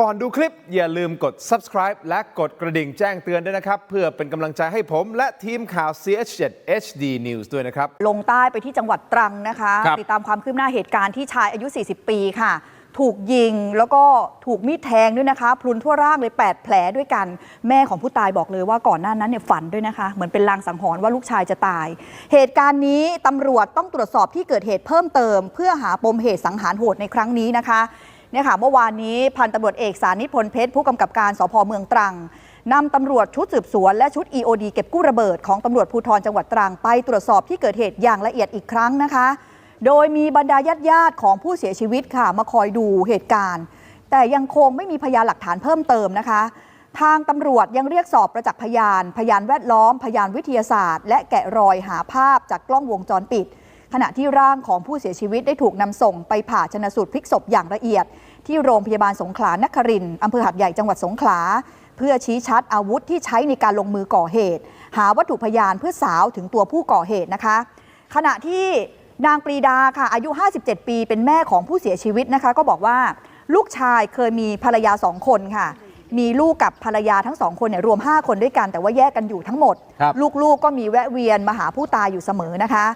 ก่อนดูคลิปอย่าลืมกด subscribe และกดกระดิ่งแจ้งเตือนด้วยนะครับ เพื่อเป็นกำลังใจให้ผมและทีมข่าว CH7 HD News ด้วยนะครับ ลงใต้ไปที่จังหวัดตรังนะคะ ครับ ติดตามความคืบหน้าเหตุการณ์ที่ชายอายุ 40 ปีค่ะ ถูกยิงแล้วก็ถูกมีดแทงด้วยนะคะ พลุนทั่วร่างเลย 8 แผลด้วยกัน แม่ของผู้ตายบอกเลยว่าก่อนหน้านั้นเนี่ยฝันด้วยนะคะ เหมือนเป็นลางสังหรณ์ว่าลูกชายจะตาย เหตุการณ์นี้ตำรวจต้องตรวจสอบที่เกิดเหตุเพิ่มเติม เพื่อหาปมเหตุสังหารโหดในครั้งนี้นะคะ เนี่ยค่ะเมื่อวานนี้พันตำรวจเอกสานิตพลเพชรผู้กำกับการสพเมืองตรังนำตำรวจชุดสืบสวนและชุด EOD เก็บกู้ระเบิดของตำรวจภูธรจังหวัดตรังไปตรวจสอบที่เกิดเหตุอย่างละเอียดอีกครั้งนะคะ โดยมีบรรดาญาติญาติๆของผู้เสียชีวิตค่ะมาคอยดูเหตุการณ์ แต่ยังคงไม่มีพยานหลักฐานเพิ่มเติมนะคะ ทางตำรวจยังเรียกสอบประจักษ์พยาน พยานแวดล้อม พยานวิทยาศาสตร์ และแกะรอยหาภาพจากกล้องวงจรปิด ขณะที่ร่างของผู้เสียชีวิตได้ถูกนำส่งไปผ่าชนสูตรพลิกศพอย่างละเอียด ที่โรงพยาบาลสงขลานครินทร์อำเภอหัดใหญ่จังหวัดสงขลา เพื่อชี้ชัดอาวุธที่ใช้ในการลงมือก่อเหตุ หาวัตถุพยานเพื่อสาวถึงตัวผู้ก่อเหตุนะคะ ขณะที่นางปรีดาค่ะอายุ 57 ปีเป็นแม่ของผู้เสียชีวิตนะคะ ก็บอกว่าลูกชายเคยมีภรรยาสองคนค่ะ มีลูกกับภรรยาทั้งสองคนเนี่ยรวม 5 คนด้วยกันแต่ว่าแยกกันอยู่ทั้งหมดครับลูกๆก็มีแวะเวียนมาหาผู้ตายอยู่เสมอนะคะ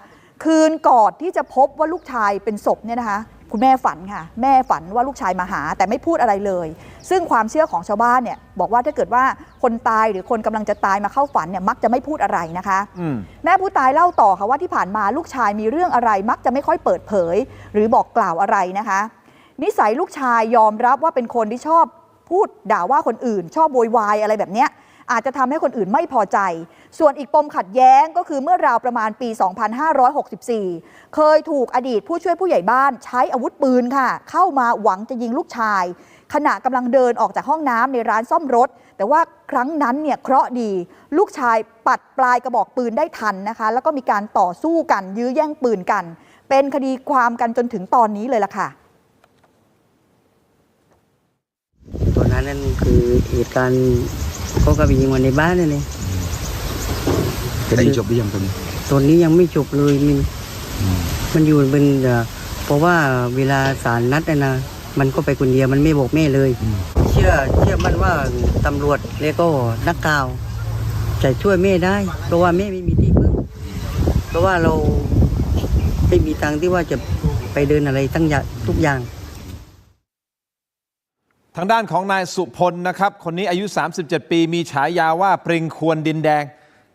คืนก่อนที่จะพบว่าลูกชายเป็นศพเนี่ยนะคะ คุณแม่ฝันค่ะ แม่ฝันว่าลูกชายมาหา แต่ไม่พูดอะไรเลย ซึ่งความเชื่อของชาวบ้านเนี่ยบอกว่าถ้าเกิดว่าคนตายหรือคนกำลังจะตายมาเข้าฝันเนี่ยมักจะไม่พูดอะไรนะคะอืมแม่ผู้ตายเล่าต่อค่ะว่าที่ผ่านมาลูกชายมีเรื่องอะไร มักจะไม่ค่อยเปิดเผย หรือบอกกล่าวอะไรนะคะ นิสัยลูกชายยอมรับว่าเป็นคนที่ชอบพูดด่าว่าคนอื่น ชอบโวยวายอะไรแบบเนี้ย อาจจะทำให้คนอื่นไม่พอใจ ส่วนอีกปมขัดแย้งก็คือเมื่อราวประมาณปี 2564 เคยถูกอดีตผู้ช่วยผู้ใหญ่บ้านใช้อาวุธปืนค่ะ เข้ามาหวังจะยิงลูกชาย ขณะกำลังเดินออกจากห้องน้ำในร้านซ่อมรถ แต่ว่าครั้งนั้นเนี่ยเคราะห์ดี ลูกชายปัดปลายกระบอกปืนได้ทันนะคะ แล้วก็มีการต่อสู้กันยื้อแย่งปืนกัน เป็นคดีความกันจนถึงตอนนี้เลยล่ะค่ะตอนนั้นนั่นคือเหตุการณ์ เขาก็ไปยิงวันในบ้านนั่นเองคดีจบหรือยังตอนนี้ตอนนี้ยังไม่จบเลยมันมันอยู่เป็นเอ่อเพราะว่าเวลาศาลนัดน่ะนะมันก็ไปคนเดียวมันไม่บอกแม่เลย เชื่อเชื่อมั่นว่าตำรวจแล้วก็นักข่าวจะช่วยแม่ได้ เพราะว่าแม่ไม่มีที่พึ่งเพราะว่าเราไม่มีตังค์ที่ว่าจะไปเดินอะไรทั้งอย่างทุกอย่าง ทางด้านของนายสุพลนะครับ คนนี้อายุ 37 ปี มีฉายาว่าปริงควรดินแดง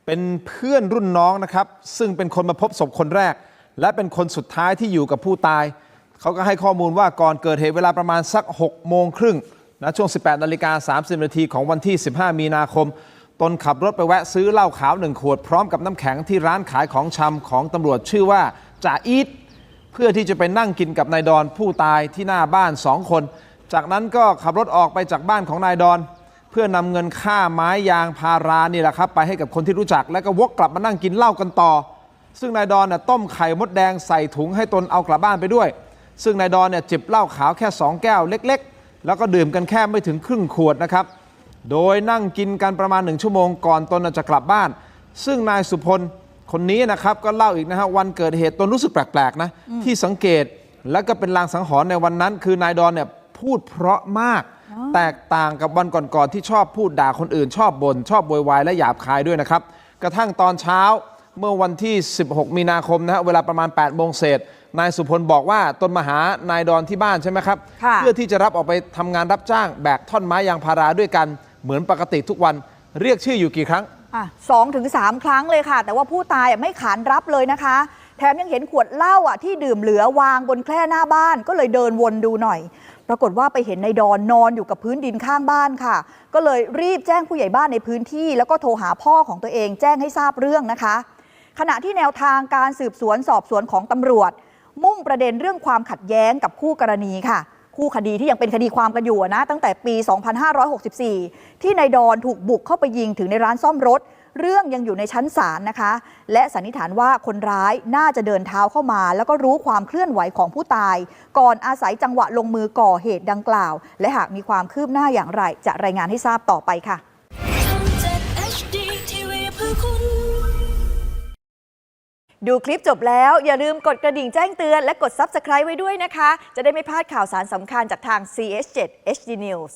เป็นเพื่อนรุ่นน้องนะครับ ซึ่งเป็นคนมาพบศพคนแรก และเป็นคนสุดท้ายที่อยู่กับผู้ตาย เขาก็ให้ข้อมูลว่าก่อนเกิดเหตุเวลาประมาณสัก 6 โมงครึ่งนะช่วง 18นาฬิกา30นาทีของวันที่ 15 มีนาคม ตนขับรถไปแวะซื้อเหล้าขาวหนึ่งขวดพร้อมกับน้ำแข็งที่ร้านขายของชำของตำรวจชื่อว่าจ่าอีทเพื่อที่จะไปนั่งกินกับนายดอนผู้ตายที่หน้าบ้านสองคน จากนั้นก็ขับรถออกไปจากบ้านของนายดอน เพื่อนำเงินค่าไม้ยางพารานี่แหละครับ ไปให้กับคนที่รู้จักแล้วก็วกกลับมานั่งกินเหล้ากันต่อ ซึ่งนายดอนน่ะต้มไข่มดแดงใส่ถุงให้ตนเอากลับบ้านไปด้วย ซึ่งนายดอนเนี่ยจิบเหล้าขาวแค่สองแก้วเล็ก ๆ แล้วก็ดื่มกันแค่ไม่ถึงครึ่งขวดนะครับ โดยนั่งกินกันประมาณหนึ่งชั่วโมงก่อนตนจะกลับบ้าน ซึ่งนายสุพลคนนี้นะครับก็เล่าอีกนะฮะวันเกิดเหตุตนรู้สึกแปลกๆนะที่สังเกตและก็เป็นลางสังหรณ์ในวันนั้น คือนายดอนเนี่ย พูดเพราะมาก แตกต่างกับวันก่อนๆที่ชอบพูดด่าคนอื่น ชอบบ่นชอบโวยวายและหยาบคายด้วยนะครับ กระทั่งตอนเช้าเมื่อวันที่ 16 มีนาคมนะฮะเวลาประมาณ 8 โมงเศษ นายสุพลบอกว่าตนมาหานายดอนที่บ้านใช่ไหมครับค่ะเพื่อที่จะรับออกไปทำงานรับจ้างแบกท่อนไม้ยางพาราด้วยกันเหมือนปกติทุกวันเรียกชื่ออยู่กี่ครั้ง อะสองถึงสามครั้งเลยค่ะ แต่ว่าผู้ตายอะไม่ขานรับเลยนะคะ แถมยังเห็นขวดเหล้าอะที่ดื่มเหลือวางบนแคร่หน้าบ้านก็เลยเดินวนดูหน่อย ปรากฏว่าไปเห็นในดอนนอนอยู่กับพื้นดินข้างบ้านค่ะ ก็เลยรีบแจ้งผู้ใหญ่บ้านในพื้นที่ แล้วก็โทรหาพ่อของตัวเองแจ้งให้ทราบเรื่องนะคะ ขณะที่แนวทางการสืบสวนสอบสวนของตำรวจ มุ่งประเด็นเรื่องความขัดแย้งกับคู่กรณีค่ะ คู่คดีที่ยังเป็นคดีความกันอยู่นะตั้งแต่ปี 2564 ที่นายดอนถูกบุกเข้าไปยิงถึงในร้านซ่อมรถ เรื่องยังอยู่ในชั้นศาลนะคะ และสันนิษฐานว่าคนร้ายน่าจะเดินเท้าเข้ามา แล้วก็รู้ความเคลื่อนไหวของผู้ตาย ก่อนอาศัยจังหวะลงมือก่อเหตุดังกล่าว และหากมีความคืบหน้าอย่างไร จะรายงานให้ทราบต่อไปค่ะ HD TV เพื่อคุณ ดูคลิปจบแล้วอย่าลืมกดกระดิ่งแจ้งเตือนและกด Subscribe ไว้ด้วยนะคะ จะได้ไม่พลาดข่าวสารสำคัญจากทาง CH7 HD News